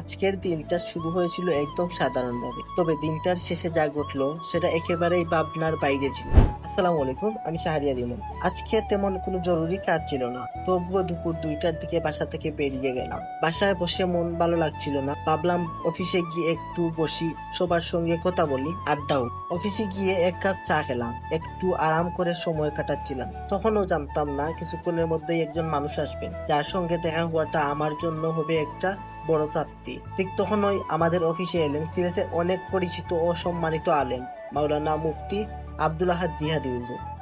আজকের দিনটা শুরু হয়েছিল একদম সাধারণভাবে। তবে দিনটার শেষে যা ঘটলো, সেটা একেবারেই ভাবনার বাইরে ছিল। আসসালামু আলাইকুম, আমি শাহরিয়ার ইমন আজকে তেমন কোনো জরুরি কাজ ছিল না। তবুও দুপুর দুইটার দিকে বাসা থেকে বেরিয়ে গেলাম। বাসায় বসে মন ভালো লাগছিল না। ভাবলাম অফিসে গিয়ে একটু বসি, সবার সঙ্গে কথা বলি, আড্ডাও। অফিসে গিয়ে এক কাপ চা খেলাম, একটু আরাম করে সময় কাটাচ্ছিলাম। তখনও জানতাম না, কিছুক্ষণের মধ্যেই একজন মানুষ আসবেন। যার সঙ্গে দেখা হওয়াটা আমার জন্য হবে একটা বড় প্রাপ্তি। ঠিক তখনই আমাদের অফিসে এলেন সিলেটের অনেক পরিচিত ও সম্মানিত আলেম, মাওলানা মুফতি আব্দুল আহাদ জিহাদি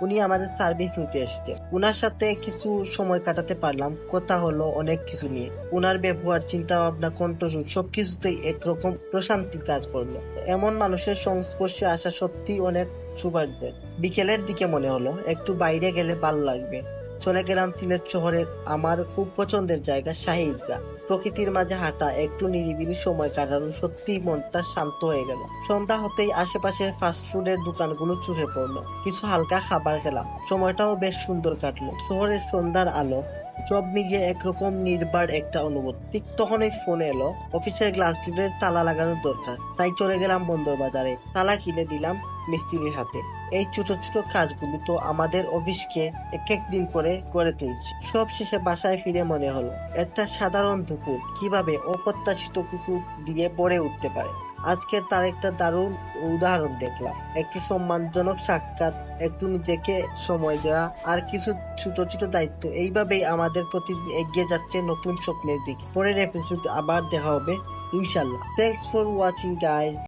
উনি আমাদের সার্ভিস নিতে এসেছেন। উনার সাথে কিছু সময় কাটাতে পারলাম, কথা হলো অনেক কিছু নিয়ে। উনার ব্যবহার চিন্তা ভাবনা কণ্ঠস্বর সবকিছুতেই একরকম প্রশান্তি কাজ করল। এমন মানুষের সংস্পর্শে আসা সত্যি অনেক সৌভাগ্য বিকেলের দিকে মনে হলো, একটু বাইরে গেলে ভালো লাগবে। চলে গেলাম সিলেট শহরের আমার খুব পছন্দের জায়গা শাহী ঈদগাহ প্রকৃতির মাঝে হাঁটা একটু নিরিবিলি সময় কাটানো সত্যিই মনটা শান্ত হয়ে গেল। সন্ধ্যা হতেই আশেপাশের ফাস্ট ফুডের দোকানগুলো চোখে পড়ল। কিছু হালকা খাবার খেলাম। সময়টাও বেশ সুন্দর কাটলো। শহরের সন্ধ্যার আলো, সব মিলিয়ে একরকম নির্বার একটা অনুভূতি। ঠিক তখনই ফোন এলো অফিসের গ্লাস ডোরের তালা লাগানোর দরকার। তাই চলে গেলাম বন্দর বাজারে। তালা কিনে দিলাম মিস্ত্রির হাতে। এই ছোট ছোট কাজগুলো তো আমাদের অফিসকে এক এক দিন করে করে তুলছে। সব শেষে বাসায় ফিরে মনে হলো, একটা সাধারণ দুপুর কীভাবে অপ্রত্যাশিত কিছু দিয়ে পড়ে উঠতে পারে। আজকের তার একটা দারুণ উদাহরণ দেখলাম। একটু সম্মানজনক সাক্ষাৎ, একটু নিজেকে সময় দেওয়া আর কিছু ছোট ছোট দায়িত্ব। এইভাবেই আমাদের প্রতি এগিয়ে যাচ্ছে নতুন স্বপ্নের দিকে। পরের এপিসোড আবার দেখা হবে ইনশাল্লাহ থ্যাংকস ফর ওয়াচিং গাইজ